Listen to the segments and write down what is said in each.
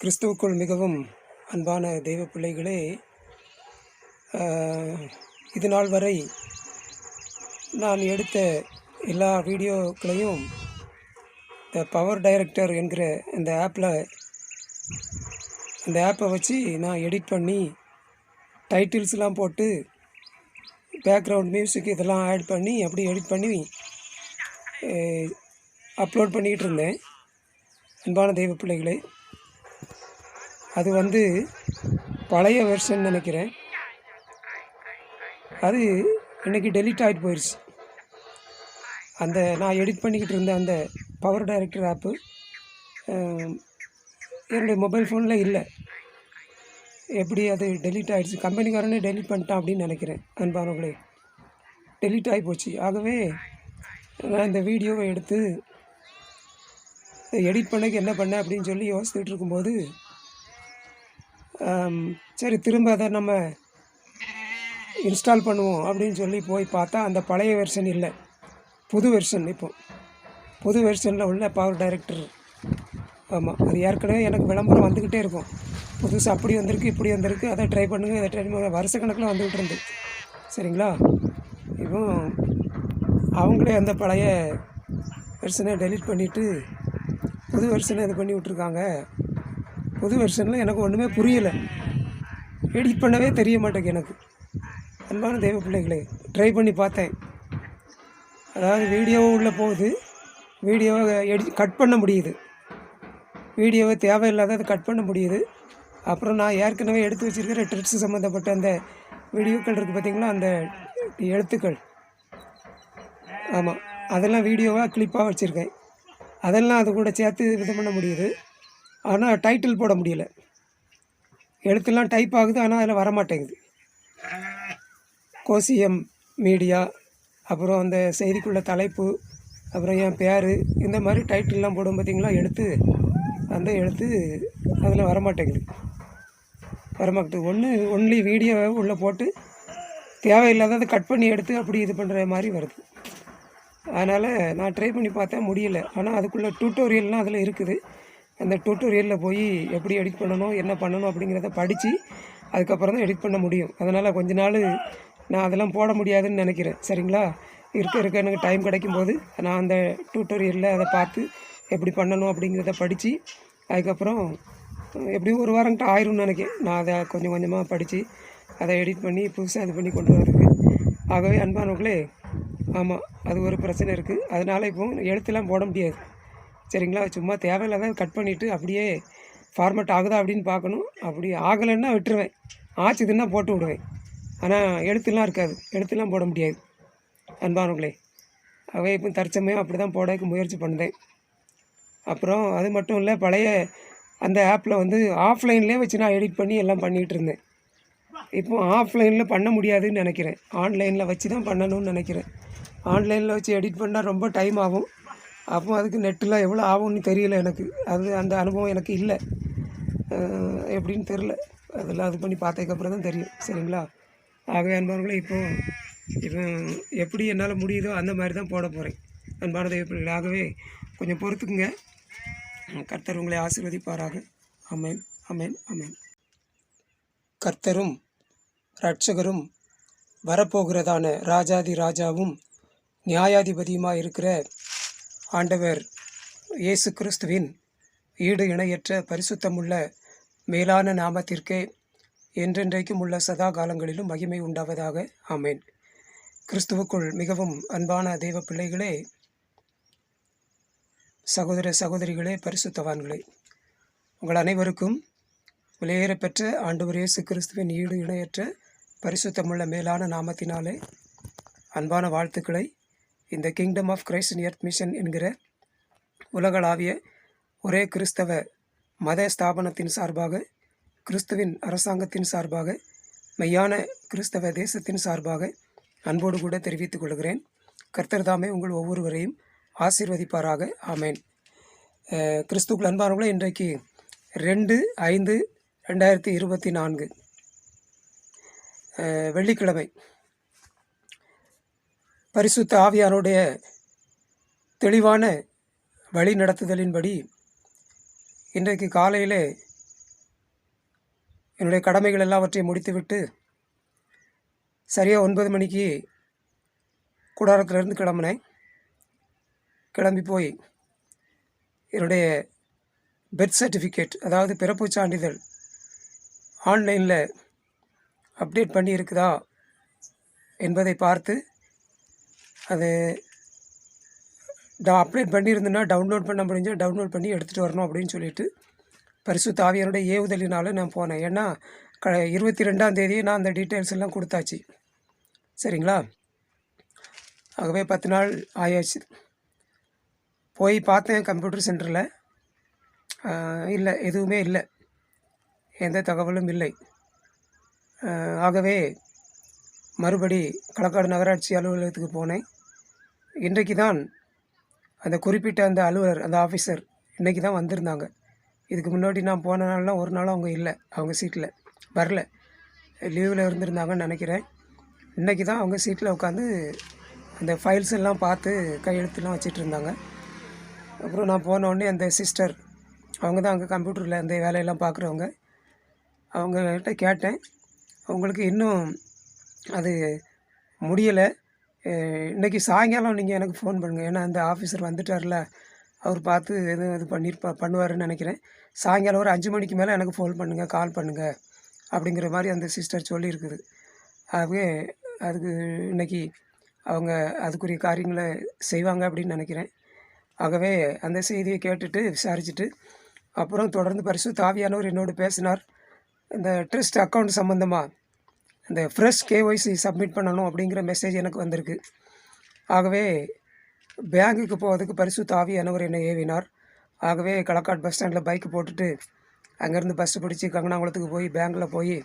கிறிஸ்துவுக்குள் மிகவும் அன்பான தெய்வ பிள்ளைகளே இது நாள் வரை நான் எடுத்த எல்லா வீடியோக்களையும் இந்த பவர் டைரக்டர் என்கிற இந்த ஆப்பில் அந்த ஆப்பை வச்சு நான் எடிட் பண்ணி டைட்டில்ஸ்லாம் போட்டு பேக்ரவுண்ட் மியூசிக் இதெல்லாம் ஆட் பண்ணி அப்படி எடிட் பண்ணி அப்லோட் பண்ணிக்கிட்டு இருந்தேன். அன்பான தெய்வ பிள்ளைகளே அது வந்து பழைய வெர்ஷன் நினைக்கிறேன். அது இன்றைக்கி டெலிட் ஆகிட்டு போயிடுச்சு அந்த நான் எடிட் பண்ணிக்கிட்டு இருந்த அந்த பவர் டைரக்டர் ஆப்பு என்னுடைய மொபைல் ஃபோனில் இல்லை. எப்படி அது டெலீட் ஆகிடுச்சு கம்பெனிக்காரனே டெலீட் பண்ணிட்டான் அப்படின்னு நினைக்கிறேன் அன்பானவர்களே. டெலீட் ஆகி போச்சு. ஆகவே நான் இந்த வீடியோவை எடுத்து எடிட் பண்ணக்கு என்ன பண்ண அப்படின்னு சொல்லி யோசிச்சுட்டு இருக்கும்போது சரி திரும்ப அதை நம்ம இன்ஸ்டால் பண்ணுவோம் அப்படின்னு சொல்லி போய் பார்த்தா அந்த பழைய வெர்ஷன் இல்லை. புது வெர்ஷன் இப்போ. புது வெர்ஷனில் உள்ள பவர் டைரக்டர் ஆமாம் அது ஏற்கனவே எனக்கு விளம்பரம் வந்துக்கிட்டே இருக்கும். புதுசு அப்படி வந்திருக்கு இப்படி வந்திருக்கு. அதை ட்ரை பண்ணுங்க இதை ட்ரை பண்ணுங்க. வருஷக்கணக்கில் வந்துக்கிட்டு இருந்து. சரிங்களா? இப்போ அவங்களே அந்த பழைய வெர்ஷனை டெலீட் பண்ணிவிட்டு புது வெர்ஷனை இது பண்ணி விட்ருக்காங்க புது வெர்ஷனில் எனக்கு ஒன்றுமே புரியலை. எடிட் பண்ணவே தெரிய மாட்டேங்குது எனக்கு. அன்பான தெய்வ பிள்ளைகளே ட்ரை பண்ணி பார்த்தேன். அதாவது வீடியோவும் உள்ளே போகுது. வீடியோவை எடி கட் பண்ண முடியுது. வீடியோவை தேவையில்லாததை கட் பண்ண முடியுது. அப்புறம் நான் ஏற்கனவே எடுத்து வச்சிருக்கிற ட்ரிக்ஸ் சம்மந்தப்பட்ட அந்த வீடியோக்கள் இருக்குது பார்த்திங்களா அந்த எழுத்துக்கள். ஆமாம் அதெல்லாம் வீடியோவாக கிளிப்பாக வச்சுருக்கேன். அதெல்லாம் அது கூட சேர்த்து இது பண்ண முடியுது. ஆனால் டைட்டில் போட முடியல. எழுத்துலாம் டைப் ஆகுது ஆனால் அதில் வரமாட்டேங்குது. கோசியம் மீடியா அப்புறம் அந்த செய்திக்குள்ள தலைப்பு அப்புறம் என் பேர் இந்த மாதிரி டைட்டில்லாம் போடும் பார்த்தீங்களா எழுத்து அந்த எழுத்து அதில் வரமாட்டேங்குது. வரமாட்டேங்குது. ஒன்று ஒன்லி வீடியோவை உள்ளே போட்டு தேவையில்லாததை கட் பண்ணி எடுத்து அப்படி இது பண்ணுற மாதிரி வருது. அதனால் நான் ட்ரை பண்ணி பார்த்தேன் முடியல. ஆனால் அதுக்குள்ளே டியூட்டோரியல்லாம் அதில் இருக்குது. அந்த டியூட்டோரியலில் போய் எப்படி எடிட் பண்ணணும் என்ன பண்ணணும் அப்படிங்கிறத படித்து அதுக்கப்புறம் தான் எடிட் பண்ண முடியும். அதனால் கொஞ்ச நாள் நான் அதெல்லாம் போட முடியாதுன்னு நினைக்கிறேன். சரிங்களா? இருக்க இருக்க எனக்கு டைம் கிடைக்கும் போது நான் அந்த டியூட்டோரியலில் அதை பார்த்து எப்படி பண்ணணும் அப்படிங்கிறத படித்து அதுக்கப்புறம் எப்படியும் ஒரு வாரங்கிட்ட ஆயிரும்னு நினைக்கிறேன். நான் அதை கொஞ்சம் கொஞ்சமாக படித்து அதை எடிட் பண்ணி புதுசாக இது பண்ணி கொண்டு வரதுக்கு ஆகவே அன்பானவர்களே ஆமாம் அது ஒரு பிரச்சனை இருக்குது அதனால் இப்போ எழுத்துலாம் போட முடியாது. சரிங்களா? சும்மா தேவையில்லாத கட் பண்ணிவிட்டு அப்படியே ஃபார்மேட் ஆகுதா அப்படின்னு பார்க்கணும். அப்படி ஆகலைன்னா விட்டுருவேன். ஆச்சுதுன்னா போட்டு விடுவேன். ஆனால் எழுத்துலாம் இருக்காது. எழுத்துலாம் போட முடியாது. அன்பானவங்களே அவை இப்போ தற்சமயம் அப்படி தான் போடக்கு முயற்சி பண்ணுதேன். அப்புறம் அது மட்டும் இல்லை பழைய அந்த ஆப்பில் வந்து ஆஃப்லைன்லேயே வச்சு நான் எடிட் பண்ணி எல்லாம் பண்ணிகிட்டு இருந்தேன். இப்போ ஆஃப்லைனில் பண்ண முடியாதுன்னு நினைக்கிறேன். ஆன்லைனில் வச்சு தான் பண்ணணும்னு நினைக்கிறேன். ஆன்லைனில் வச்சு எடிட் பண்ணால் ரொம்ப டைம் ஆகும். அப்போ அதுக்கு நெட்டெலாம் எவ்வளோ ஆகும்னு தெரியல எனக்கு. அது அந்த அனுபவம் எனக்கு இல்லை. எப்படின்னு தெரில அதெல்லாம் அது பண்ணி பார்த்ததுக்கப்புறம் தான் தெரியும். சரிங்களா? ஆகவே அன்பானவர்களே இப்போ இப்போ எப்படி என்னால் முடியுதோ அந்த மாதிரி தான் போட போகிறேன் அன்பான தெய்வ ஆகவே கொஞ்சம் பொறுத்துக்குங்க. கர்த்தர் உங்களை ஆசீர்வதிப்பாராக. அமேன் அமேன் அமேன் கர்த்தரும் ரட்சகரும் வரப்போகிறதான ராஜாதி ராஜாவும் நியாயாதிபதியுமாக இருக்கிற ஆண்டவர் இயேசு கிறிஸ்துவின் ஈடு இணையற்ற பரிசுத்தமுள்ள மேலான நாமத்திற்கே என்றென்றைக்கும் உள்ள சதா காலங்களிலும் மகிமை உண்டாவதாக. ஆமேன். கிறிஸ்துவுக்குள் மிகவும் அன்பான தெய்வ பிள்ளைகளே சகோதர சகோதரிகளே பரிசுத்தவான்களே உங்கள் அனைவருக்கும் வெளியேறப்பெற்ற ஆண்டவர் இயேசு கிறிஸ்துவின் ஈடு இணையற்ற பரிசுத்தமுள்ள மேலான நாமத்தினாலே அன்பான வாழ்த்துக்களை இந்த kingdom of Christ in earth mission என்கிற உலகளாவிய ஒரே கிறிஸ்தவ மத ஸ்தாபனத்தின் சார்பாக கிறிஸ்துவின் அரசாங்கத்தின் சார்பாக மெய்யான கிறிஸ்தவ தேசத்தின் சார்பாக அன்போடு கூட தெரிவித்துக் கொள்கிறேன். கர்த்தர் தாமே உங்கள் ஒவ்வொருவரையும் ஆசீர்வதிப்பாராக. ஆமேன். கிறிஸ்துக்கள் கிறிஸ்துவுக்குள் அன்பானவர்களே இன்றைக்கு ரெண்டு ஐந்து ரெண்டாயிரத்தி இருபத்தி நான்கு வெள்ளிக்கிழமை. பரிசுத்த ஆவியானுடைய தெளிவான வழி நடத்துதலின்படி இன்றைக்கு காலையில் என்னுடைய கடமைகள் எல்லாவற்றையும் முடித்துவிட்டு சரியாக ஒன்பது மணிக்கு கூடாரத்திலிருந்து கிளம்புனேன். கிளம்பி போய் என்னுடைய பெர்த் சர்டிஃபிகேட் அதாவது பிறப்புச் சான்றிதழ் ஆன்லைனில் அப்டேட் பண்ணி இருக்குதா என்பதை பார்த்து அது நான் அப்டேட் பண்ணியிருந்தேன்னா டவுன்லோட் பண்ண முடிஞ்சால் டவுன்லோட் பண்ணி எடுத்துகிட்டு வரணும் அப்படின்னு சொல்லிட்டு பரிசு தாவியனோட ஏவுதலினால் நான் போனேன். ஏன்னா க இருபத்தி ரெண்டாம் தேதியே நான் அந்த டீட்டெயில்ஸ் எல்லாம் கொடுத்தாச்சு. சரிங்களா? ஆகவே பத்து நாள் ஆயாச்சு. போய் பார்த்தேன் கம்ப்யூட்டர் சென்டரில் இல்லை எதுவுமே இல்லை. எந்த தகவலும் இல்லை. ஆகவே மறுபடி களக்காடு நகராட்சி அலுவலகத்துக்கு போனேன். இன்றைக்கு தான் அந்த குறிப்பிட்ட அந்த அலுவலர் அந்த ஆஃபீஸர் இன்றைக்கி தான் வந்திருந்தாங்க. இதுக்கு முன்னாடி நான் போன நாள்லாம் ஒரு நாள் அவங்க இல்லை அவங்க சீட்டில் வரல. லீவில் இருந்திருந்தாங்கன்னு நினைக்கிறேன். இன்றைக்கி தான் அவங்க சீட்டில் உட்காந்து அந்த ஃபைல்ஸ் எல்லாம் பார்த்து கையெழுத்துலாம் வச்சிட்டு இருந்தாங்க. அப்புறம் நான் போன உடனே அந்த சிஸ்டர் அவங்க தான் அங்கே கம்ப்யூட்டரில் அந்த வேலையெல்லாம் பார்க்குறவங்க அவங்ககிட்ட கேட்டேன். அவங்களுக்கு இன்னும் அது முடியலை. இன்றைக்கி சாயங்காலம் நீங்கள் எனக்கு ஃபோன் பண்ணுங்கள் ஏன்னா அந்த ஆஃபீஸர் வந்துட்டார்ல. அவர் பார்த்து எதுவும் இது பண்ணியிருப்பா பண்ணுவாருன்னு நினைக்கிறேன். சாயங்காலம் ஒரு அஞ்சு மணிக்கு மேலே எனக்கு ஃபோன் பண்ணுங்கள் கால் பண்ணுங்கள் அப்படிங்கிற மாதிரி அந்த சிஸ்டர் சொல்லியிருக்குது ஆகவே அதுக்கு இன்னைக்கு அவங்க அதுக்குரிய காரியங்களை செய்வாங்க அப்படின்னு நினைக்கிறேன். ஆகவே அந்த செய்தியை கேட்டுட்டு விசாரிச்சுட்டு அப்புறம் தொடர்ந்து பரிசு தாவியானவர் என்னோடு பேசினார். இந்த ட்ரஸ்ட் அக்கௌண்ட் சம்மந்தமாக இந்த ஃப்ரெஷ் கேஒய்சி சப்மிட் பண்ணணும் அப்படிங்கிற மெசேஜ் எனக்கு வந்திருக்கு. ஆகவே பேங்குக்கு போவதுக்கு பரிசு தாவியானவர் என்னை ஏவினார். ஆகவே களக்காட் பஸ் ஸ்டாண்டில் பைக் போட்டுட்டு அங்கேருந்து பஸ்ஸு பிடிச்சி கங்கனாங்குளத்துக்கு போய் பேங்க்கில் போய்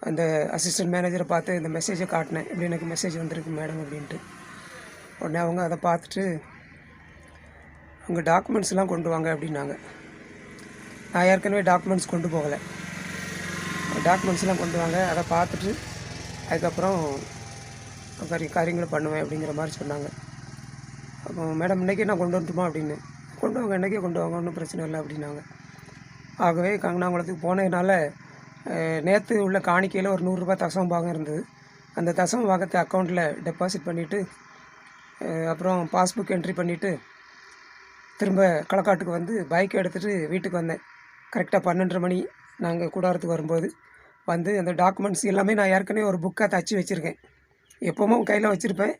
அந்த அசிஸ்டன்ட் மேனேஜரை பார்த்து இந்த மெசேஜை காட்டினேன். இப்படி எனக்கு மெசேஜ் வந்திருக்கு மேடம் அப்படின்ட்டு. உடனே அவங்க அதை பார்த்துட்டு உங்கள் டாக்குமெண்ட்ஸ்லாம் கொண்டு வாங்க அப்படின்னாங்க. நான் ஏற்கனவே டாக்குமெண்ட்ஸ் கொண்டு போகலை. டாக்குமெண்ட்ஸ்லாம் கொண்டு வாங்க. அதை பார்த்துட்டு அதுக்கப்புறம் கரி காரியங்களை பண்ணுவேன் அப்படிங்கிற மாதிரி சொன்னாங்க. அப்போ மேடம் இன்றைக்கே நான் கொண்டு வரட்டுமா? அப்படின்னு. கொண்டு வாங்க இன்றைக்கே கொண்டு வாங்க ஒன்றும் பிரச்சனை இல்லை அப்படின்னாங்க. ஆகவே கங்கனாங்குளத்துக்கு போனதுனால நேற்று உள்ள காணிக்கையில் ஒரு நூறுரூபா தசம பாகம் இருந்தது. அந்த தசம பாகத்தை அக்கௌண்ட்டில் டெபாசிட் பண்ணிவிட்டு அப்புறம் பாஸ்புக் என்ட்ரி பண்ணிவிட்டு திரும்ப களக்காட்டுக்கு வந்து பைக் எடுத்துகிட்டு வீட்டுக்கு வந்தேன். கரெக்டாக பன்னெண்டரை மணி நாங்கள் கூடாரத்துக்கு வரும்போது. வந்து அந்த டாக்குமெண்ட்ஸ் எல்லாமே நான் ஏற்கனவே ஒரு புக்காக தச்சு வச்சுருக்கேன். எப்போவும் கையில் வச்சுருப்பேன்.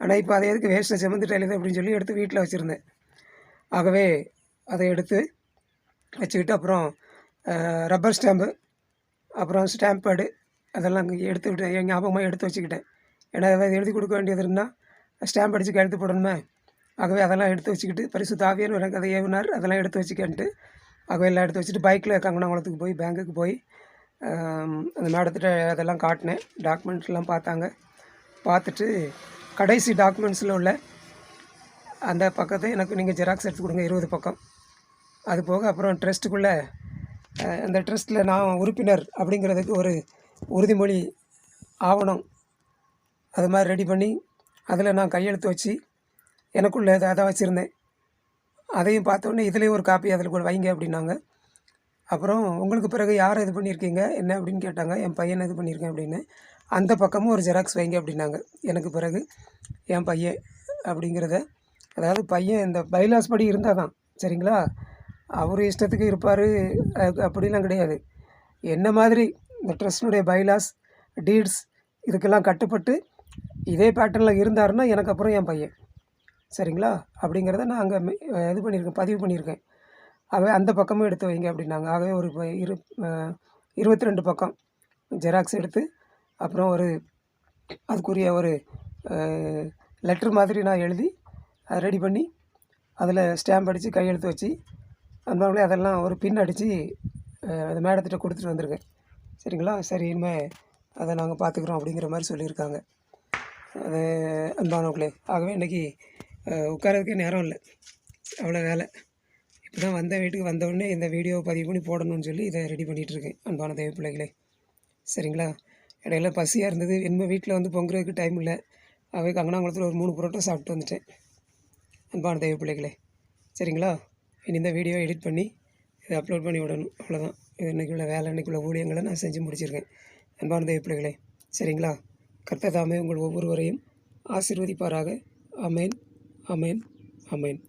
ஆனால் இப்போ அதை எதுக்கு வேஸ்ட்டை செமந்துட்டு எழுது அப்படின்னு சொல்லி எடுத்து வீட்டில் வச்சுருந்தேன். ஆகவே அதை எடுத்து வச்சுக்கிட்டு அப்புறம் ரப்பர் ஸ்டாம்பு அப்புறம் ஸ்டாம்ப் பேடு அதெல்லாம் அங்கே எடுத்து விட்டு என் ஞாபகமாக எடுத்து வச்சுக்கிட்டேன். ஏன்னா ஏதாவது எழுதி கொடுக்க வேண்டியது இருந்தால் ஸ்டாம்ப் அடித்து கழுத்து போடணுமே. ஆகவே அதெல்லாம் எடுத்து வச்சுக்கிட்டு பரிசு தாவியன்னு எனக்கு அதை ஏவினார் அதெல்லாம் எடுத்து வச்சுக்கன்ட்டு. ஆகவே எல்லாம் எடுத்து வச்சுட்டு பைக்கில் கங்கனாங்குளத்துக்கு போய் பேங்க்குக்கு போய் அந்த மேடத்திட்ட அதெல்லாம் காட்டினேன். டாக்குமெண்ட்ஸ்லாம் பார்த்தாங்க. பார்த்துட்டு கடைசி டாக்குமெண்ட்ஸில் உள்ள அந்த பக்கத்தை எனக்கு நீங்கள் ஜெராக்ஸ் எடுத்து கொடுங்க இருபது பக்கம். அது போக அப்புறம் ட்ரஸ்ட்டுக்குள்ளே அந்த ட்ரஸ்ட்டில் நான் உறுப்பினர் அப்படிங்கிறதுக்கு ஒரு உறுதிமொழி ஆவணம் அது மாதிரி ரெடி பண்ணி அதில் நான் கையெழுத்து வச்சு எனக்குள்ளே அதை அதை வச்சுருந்தேன். அதையும் பார்த்தோன்னே இதுலேயும் ஒரு காப்பி அதில் கூட வைங்க அப்படின்னாங்க. அப்புறம் உங்களுக்கு பிறகு யார் இது பண்ணியிருக்கீங்க? என்ன? அப்படின்னு கேட்டாங்க. என் பையன் இது பண்ணியிருக்கேன்? அப்படின்னு. அந்த பக்கமும் ஒரு ஜெராக்ஸ் வைங்க அப்படின்னாங்க. எனக்கு பிறகு என் பையன் அப்படிங்கிறத. அதாவது பையன் இந்த பைலாஸ் படி இருந்தால் தான். சரிங்களா? அவர் இஷ்டத்துக்கு இருப்பார். அப்படிலாம் கிடையாது. என்ன மாதிரி இந்த ட்ரஸ்டினுடைய பைலாஸ் டீட்ஸ் இதுக்கெல்லாம் கட்டுப்பட்டு இதே பேட்டர்னில் இருந்தாருன்னா எனக்கு அப்புறம் என் பையன். சரிங்களா? அப்படிங்கிறத நான் அங்கே இது பண்ணியிருக்கேன் பதிவு பண்ணியிருக்கேன். ஆகவே அந்த பக்கமும் எடுத்து வைங்க அப்படின்னாங்க. ஆகவே ஒரு இப்போ இரு இருபத்தி ரெண்டு பக்கம் ஜெராக்ஸ் எடுத்து அப்புறம் ஒரு அதுக்குரிய ஒரு லெட்ரு மாதிரி நான் எழுதி ரெடி பண்ணி அதில் ஸ்டாம்ப் அடித்து கையெழுத்து வச்சு அன்பாங்களே அதெல்லாம் ஒரு பின் அடித்து அது மேடத்திட்ட கொடுத்துட்டு வந்திருக்கேன். சரிங்களா? சரி இனிமேல் அதை நாங்கள் பார்த்துக்குறோம் அப்படிங்கிற மாதிரி சொல்லியிருக்காங்க. அது அன்பானவங்களே ஆகவே இன்றைக்கி உட்காரதுக்கே நேரம் இல்லை. அவ்வளோ வேலை. இதான் வந்த வீட்டுக்கு வந்தவுடனே இந்த வீடியோவை பதிவு பண்ணி போடணும்னு சொல்லி இதை ரெடி பண்ணிகிட்டு இருக்கேன் அன்பான தேவைப்பிள்ளைகளே பிள்ளைகளே. சரிங்களா? இடையில பசியாக இருந்தது. என்ன வீட்டில் வந்து பொங்குறதுக்கு டைம் இல்லை. அவை கங்கனாங்குளத்தில் ஒரு மூணு புரோட்டா சாப்பிட்டு வந்துட்டேன். அன்பான தெய்வ பிள்ளைகளே. சரிங்களா? இனி இந்த வீடியோ எடிட் பண்ணி இதை அப்லோட் பண்ணி விடணும். அவ்வளோதான் இன்றைக்குள்ள வேலை இன்றைக்குள்ள ஊழியங்களை நான் செஞ்சு முடிச்சிருக்கேன். அன்பான தெய்வ பிள்ளைகளே. சரிங்களா? கர்த்ததாமே உங்கள் ஒவ்வொருவரையும் ஆசிர்வதிப்பாராக. அமேன் அமேன் அமேன்